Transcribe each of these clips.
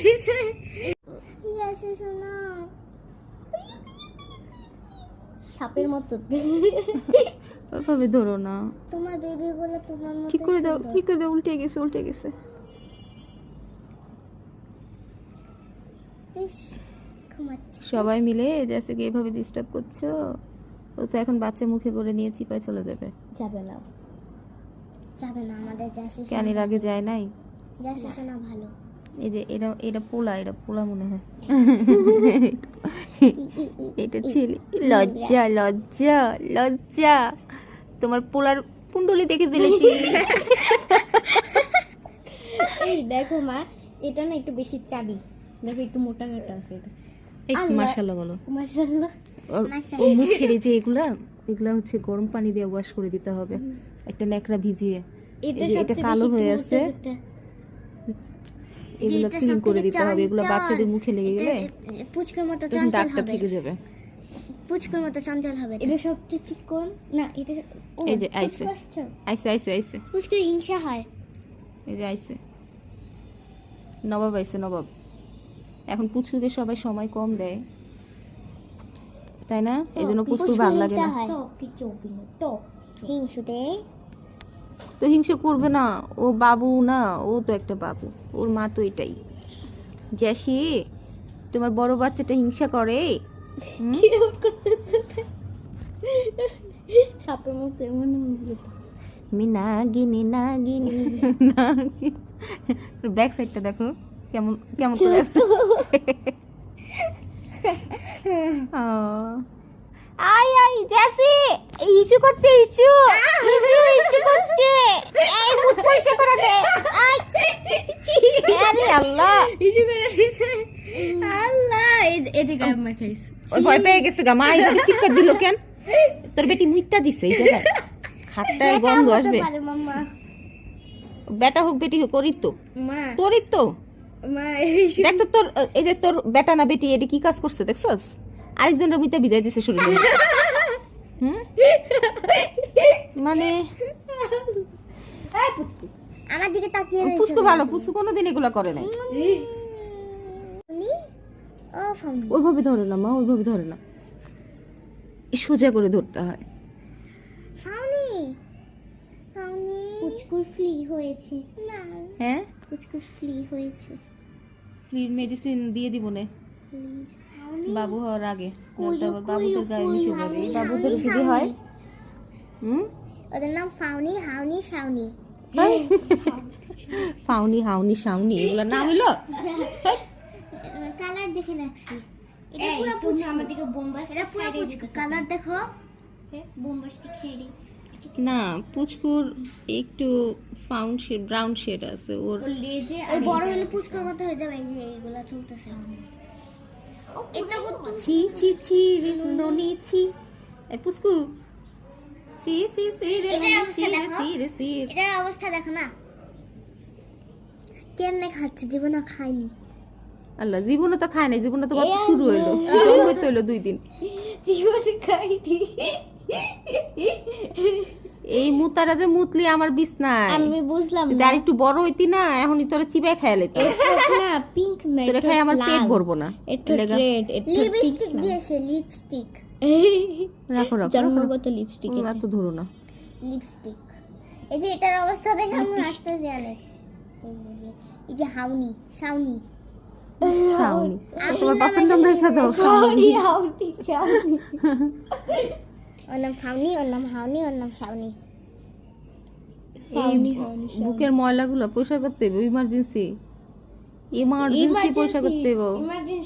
দিছে সাপের মতো। ওইভাবে ধরো না। তোমার তোমার মতো ঠিক করে দাও ঠিক করে দাও উল্টে গেছে উল্টে গেছে। সবাই মিলে জেসিকে এভাবে ডিস্টার্ব করছ? ও তো এখন বাচ্চা মুখে করে নিয়ে চিপায় চলে যাবে। যাবে না। যাবে না আমাদের কেন এর আগে যায় নাই? শোনা ভালো। এই যে এটা এটা পোলা এটা পোলা মনে হয়। এটা ছেলে। লজ্জা লজ্জা লজ্জা। তোমার পোলার কুণ্ডলি দেখে ফেলেছি। এই দেখো মা এটা না একটু বেশি চাবি। দেখো একটু মোটা মোটা আছে এটা। মাশাল্লাহ বলো। মাশাআল্লাহ। ওর ও মুখের যে এগুলা এগুলা হচ্ছে গরম পানি দিয়ে ওয়াশ করে দিতে হবে। একটা ন্যাকড়া ভিজিয়ে। এটা কালো হয়ে আছে। এগুলো ক্লিন করে দিতে হবে এগুলো বাচ্চাদের মুখে লেগে গেলে পুচকের মতো চঞ্চল ডাক্তার হবে। থেকে যাবে। পুচকের মতো চঞ্চল হবে এটা। সবচেয়ে চিকন না এটা এই যে আইসে। আইসে আইসে আইসে। পুচকে হিংসা হয়। এই যে আইসে। নবাব আইসে নবাব। এখন পুচকুকে সবাই সময় কম দেয়। তাই না? এই জন্য পুচকুর পুচকে ভালো লাগে না। হয়। হিংসুটে। তো হিংসা করবে না ও বাবু না ও তো একটা বাবু ওর মা তো এটাই। জ্যাসি তোমার বড় বাচ্চাটা হিংসা করে? সাপের মতো এমন এমন আমি নাগিনি নাগিনি নাগিনি। ব্যাক সাইডটা দেখো কেমন কেমন করে আছে। আই আই জ্যাসি! ইস্যু করছে ইস্যু করছে? এই মুখ পরিষ্কার করে দে আই আরে আল্লাহ। করে। আল্লাহ এদিকে আমার খাইছে ওই ভয় পেয়ে গেছে গা। মা এইভাবে চিৎকার দিল কেন? তোর বেটি মুইতা দিছে এই জায়গায়। গন্ধ আসবে। বেটা হোক বেটি হোক করিত তো। তোরই তো। দেখ তো তোর এই যে তোর বেটা না বেটি এটি কি কাজ করছে দেখছস? আরেকজনের মুইতা ভিজাই দিছে হুম? মানে এই পুচকু, আমার দিকে তাকিয়ে রয়েছে পুষ্কু ভালো পুষ্কু কোনোদিন এগুলা করে নাই। উনি? ও ফাউনি ওইভাবে ধরে না মা ওইভাবে ধরে না। সোজা করে ধরতে হয়। ফাউনি ফাউনি পুচকুর ফ্লি হয়েছে। না। হ্যাঁ? পুচকুর ফ্লি হয়েছে। ফ্লির মেডিসিন দিয়ে দিব না। প্লিজ ফাউনি বাবু হওয়ার আগে। বাবুদের গায়ে মিশে যাবে। বাবুদের যদি হয় হুম? ওদের নাম ফাউনি হাউনি শাউনি। ফাউনি হাউনি সাউনি এগুলোর নাম হইল? কালার দেখে রাখছি। এটা পুরো পুচকু। আমার দিকে বোম্বাস্টিক এটা পুরো পুচকু। কালার দেখো। বোম্বাস্টিক শেডি না পুচকুর একটু ফাউন শেড ব্রাউন শেড আছে ওর লেজে আর বড় হলে পুচকুর মতো হয়ে যাবে এই যে এগুলা চলতেছে। এটা কত ছি ছি ছি রে ননি ছি। এ পুচকু সি সি সি রে সি রে। সি রে সি এটার অবস্থা দেখো না কেমনে খাচ্ছে জীবনে খাইনি আল্লাহ জীবনে তো খায় নাই জীবনে তো মাত্র শুরু হইল হইতে হইল দুই দিন জীবনে খাইনি এই মুতারা যে মুতলি আমার বিছনায়। আমি বুঝলাম যদি আর একটু বড় হইতি না এখনই তোরা চিবাই খাই লেত না পিঙ্ক না তোরা খাই আমার পেট ভরবো না। এটা রেড এটা লিপস্টিক দিয়েছে লিপস্টিক রাখো রাখো জন্মগত লিপস্টিক রাখো তো ধরো না। লিপস্টিক এই যে এটার অবস্থা দেখে আমি হাসতে জানি এই যে- হাউনি শাউনি। শাওনি তোমার বাপের নাম রেখে দাও। শাওনি হাউনি শাউনি। ওর নাম ফাউনি ওর নাম হাউনি ওর নাম শাউনি এই বুকের ময়লাগুলো পরিষ্কার করতে হবে ইমার্জেন্সি ইমার্জেন্সি পরিষ্কার করতে হবে.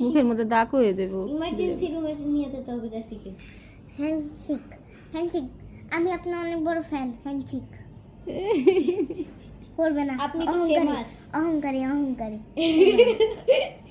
মুখের মধ্যে দাগ হয়ে যাবে। ইমার্জেন্সি রুমে নিয়ে যেতে হবে জাসিকে হ্যান্ডশিক হ্যান্ডশিক আমি আপনার অনেক বড় ফ্যান হ্যান্ডশিক করবে না। আপনি অহংকারী অহংকারী অহংকারী।